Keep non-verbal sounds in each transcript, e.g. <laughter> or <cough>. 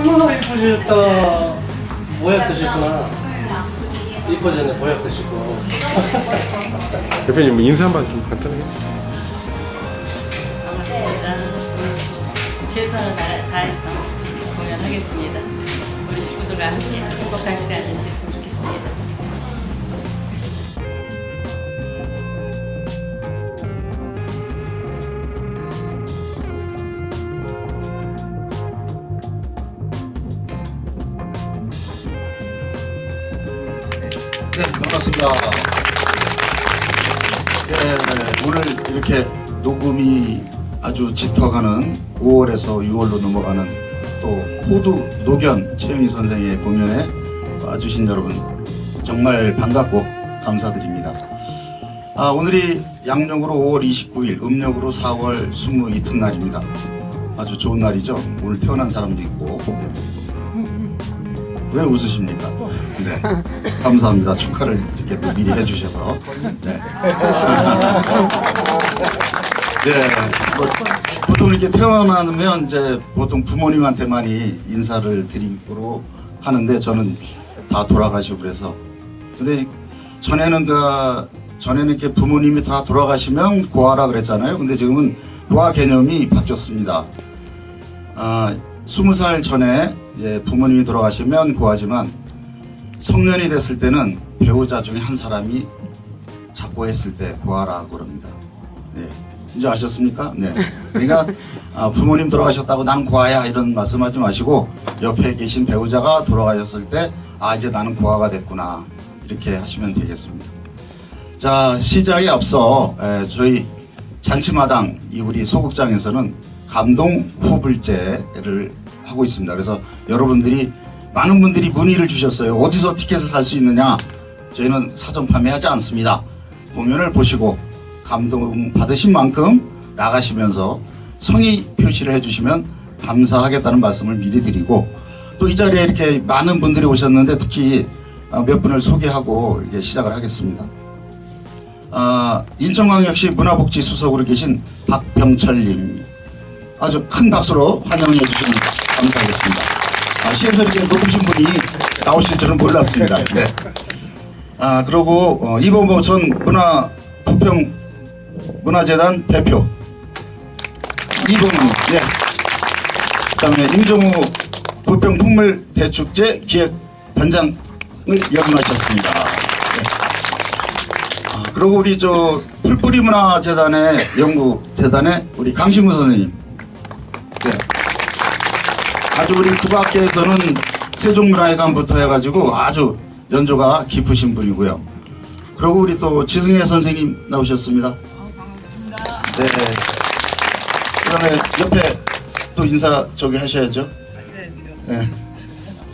어머나 이쁘셨다. 모약 드셨구나. 이뻐졌네, 모약 드시고. 대표님 뭐 인사 한번 좀 간단하게 해주세요. 반갑습니다. 최선을 다- 다해서 공연하겠습니다. 우리 식구들과 함께 행복한 시간을 됐으면 좋겠습니다. 네, 반갑습니다. 예, 오늘 이렇게 녹음이 아주 짙어가는 5월에서 6월로 넘어가는 또 호두 노견 최영희 선생의 공연에 와주신 여러분 정말 반갑고 감사드립니다. 아, 오늘이 양력으로 5월 29일, 음력으로 4월 20 이튿날입니다. 아주 좋은 날이죠. 오늘 태어난 사람도 있고 왜 웃으십니까? 네. 감사합니다. 축하를 이렇게 또 미리 해주셔서. 네. <laughs> 네. 뭐, 보통 이렇게 태어나면 이제 보통 부모님한테 많이 인사를 드리고 하는데 저는 다 돌아가시고 그래서. 근데 전에는 그, 전에는 이렇게 부모님이 다 돌아가시면 고아라 그랬잖아요. 근데 지금은 고아 개념이 바뀌었습니다. 아, 20살 전에 이제 부모님이 돌아가시면 고하지만 성년이 됐을 때는 배우자 중에 한 사람이 작고 했을 때 고하라 그럽니다. 네. 이제 아셨습니까? 네. 그러니까 아, 부모님 돌아가셨다고 나는 고아야 이런 말씀하지 마시고 옆에 계신 배우자가 돌아가셨을 때 아 이제 나는 고아가 됐구나 이렇게 하시면 되겠습니다. 자 시작에 앞서 에, 저희 잔치마당 이 우리 소극장에서는 감동 후불제를 하고 있습니다. 그래서 여러분들이 많은 분들이 문의를 주셨어요. 어디서 티켓을 살 수 있느냐? 저희는 사전 판매하지 않습니다. 공연을 보시고 감동 받으신 만큼 나가시면서 성의 표시를 해주시면 감사하겠다는 말씀을 미리 드리고 또 이 자리에 이렇게 많은 분들이 오셨는데 특히 아, 몇 분을 소개하고 이렇게 시작을 하겠습니다. 아, 인천광역시 문화복지 수석으로 계신 박병철님 아주 큰 박수로 환영해 주시면 감사하겠습니다. 아, 시에서 이렇게 높으신 분이 나오실 줄은 몰랐습니다. 네. 아 그리고 어, 이범호 전 문화 부평 문화재단 대표 이범호 예. 그다음에 임종우 부평 풍물 대축제 기획 단장을 역임하셨습니다. 네. 아, 그리고 우리 저 풀뿌리 문화재단의 연구 재단의 우리 강신구 선생님. 네. 아주 우리 국악계에서는 세종문화회관부터 해가지고 아주 연조가 깊으신 분이고요. 그리고 우리 또 지승혜 선생님 나오셨습니다. 네. 그다음에 옆에 또 인사 저기 하셔야죠. 네.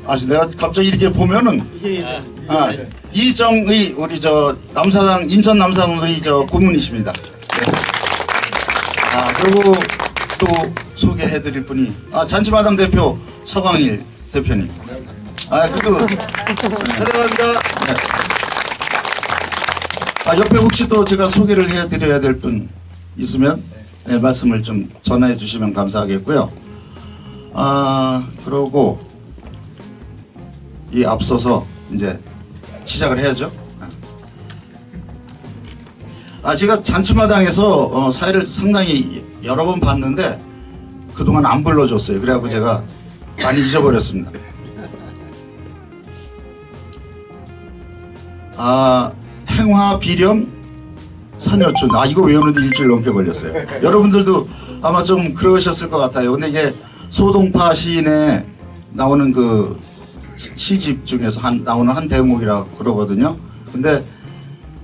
아, 내가 갑자기 이렇게 보면은 아, 이정의 우리 저 남사당 인천 남사당의 저 고문이십니다. 네. 아 그리고 또 소개해드릴 분이 아 잔치마당 대표 서광일 대표님. 아 그리고 사랑합니다. 네. 아 옆에 혹시 또 제가 소개를 해드려야 될 분 있으면 네, 말씀을 좀 전해 주시면 감사하겠고요. 아 그러고 이 앞서서 이제 시작을 해야죠. 아, 제가 잔치마당에서 어, 사회를 상당히 여러 번 봤는데 그동안 안 불러줬어요. 그래갖고 제가 많이 잊어버렸습니다. 아, 행화 비렴 산여춘. 아, 이거 외우는데 일주일 넘게 걸렸어요. 여러분들도 아마 좀 그러셨을 것 같아요. 근데 이게 소동파 시인의 나오는 그 시- 시집 중에서 한, 나오는 한 대목이라고 그러거든요. 근데,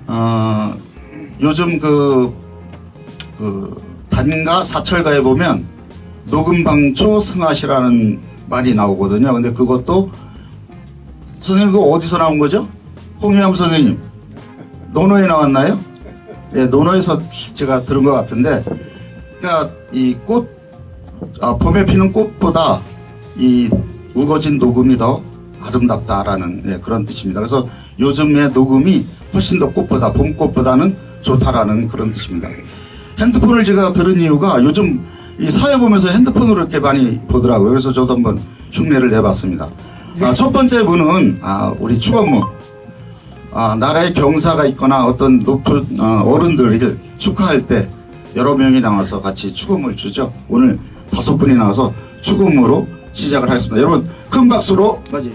어, 요즘 그, 그, 단가 사철가에 보면 녹음방초 승하시라는 말이 나오거든요. 근데 그것도 선생님 그거 어디서 나온 거죠? 홍유암 선생님. 논어에 나왔나요? 예, 논어에서 제가 들은 것 같은데, 그러니까 이 꽃, 아, 봄에 피는 꽃보다 이 우거진 녹음이 더 아름답다라는 예, 그런 뜻입니다. 그래서 요즘의 녹음이 훨씬 더 꽃보다 봄꽃보다는 좋다라는 그런 뜻입니다. 핸드폰을 제가 들은 이유가 요즘 이 사회 보면서 핸드폰으로 이렇게 많이 보더라고요. 그래서 저도 한번 흉내를 내봤습니다. 아, 첫 번째 분은 아, 우리 축원무 아, 나라의 경사가 있거나 어떤 높은 어, 어른들을 축하할 때 여러 명이 나와서 같이 축음을 주죠. 오늘 다섯 분이 나와서 축음으로 시작을 하겠습니다. 여러분 큰 박수로 맞이.